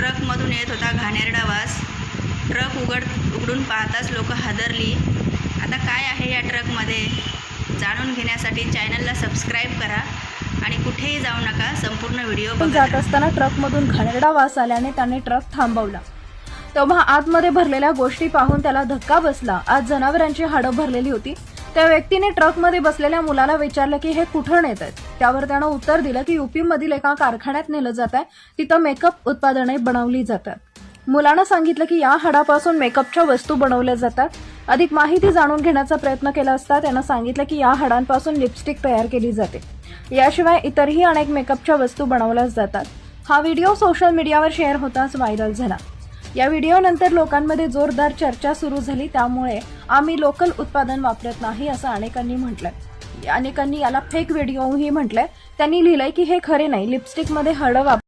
ट्रकमधून येत होता घाणेरडा वास. ट्रक उघड उघडून पाहताच लोक हादरली. आता काय आहे या ट्रकमध्ये? जाणून घेण्यासाठी चॅनलला सबस्क्राईब करा आणि कुठेही जाऊ नका संपूर्ण व्हिडिओ पण जात. असताना ट्रकमधून घाणेरडा वास आल्याने त्याने ट्रक थांबवला. तेव्हा आतमध्ये भरलेल्या गोष्टी पाहून त्याला धक्का बसला. आज जनावरांची हाडं भरलेली होती. त्या व्यक्तीने ट्रकमध्ये बसलेल्या मुलाला विचारलं की हे कुठं नेत आहेत त्यावर त्यानं उत्तर दिलं की युपीमधील एका कारखान्यात नेलं जात आहे तिथं मेकअप उत्पादने बनवली जातात. मुलानं सांगितलं की या हाडापासून मेकअपच्या वस्तू बनवल्या जातात. अधिक माहिती जाणून घेण्याचा प्रयत्न केला असता त्यानं सांगितलं की या हाडांपासून लिपस्टिक तयार केली जाते. याशिवाय इतरही अनेक मेकअपच्या वस्तू बनवल्या जातात. हा व्हिडिओ सोशल मीडियावर शेअर होताच व्हायरल झाला. या व्हिडिओनंतर लोकांमध्ये जोरदार चर्चा सुरू झाली. त्यामुळे आम्ही लोकल उत्पादन वापरत नाही असं अनेकांनी म्हटलंय. अनेकांनी याला फेक व्हिडिओही म्हटलंय. त्यांनी लिहिलंय की हे खरे नाही. लिपस्टिकमध्ये हळद वाप